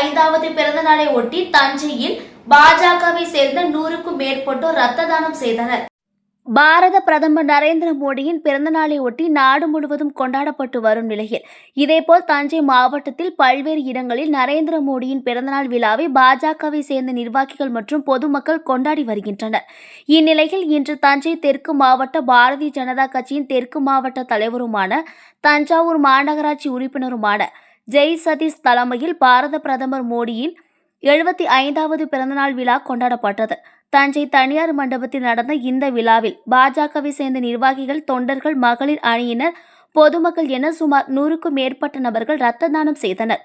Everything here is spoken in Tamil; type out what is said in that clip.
ஐந்தாவது பிறந்த நாளை ஒட்டி தஞ்சையில் பாஜகவை சேர்ந்த நூறுக்கும் மேற்பட்டோர் ரத்த தானம் செய்தனர். பாரத பிரதமர் நரேந்திர மோடியின் பிறந்த நாளை ஒட்டி நாடு முழுவதும் கொண்டாடப்பட்டு வரும் நிலையில் இதேபோல் தஞ்சை மாவட்டத்தில் பல்வேறு இடங்களில் நரேந்திர மோடியின் பிறந்தநாள் விழாவை பாஜகவை சேர்ந்த நிர்வாகிகள் மற்றும் பொதுமக்கள் கொண்டாடி வருகின்றனர். இந்நிலையில் இன்று தஞ்சை தெற்கு மாவட்ட பாரதிய ஜனதா கட்சியின் தெற்கு மாவட்ட தலைவருமான தஞ்சாவூர் மாநகராட்சி உறுப்பினருமான ஜெய் சதீஷ் தலைமையில் பாரத பிரதமர் மோடியின் எழுபத்தி ஐந்தாவது பிறந்தநாள் விழா கொண்டாடப்பட்டது. தஞ்சை தனியார் மண்டபத்தில் நடந்த இந்த விழாவில் பாஜகவை சேர்ந்த நிர்வாகிகள் தொண்டர்கள் மகளிர் அணியினர் பொதுமக்கள் என சுமார் நூறுக்கும் மேற்பட்ட நபர்கள் ரத்த தானம் செய்தனர்.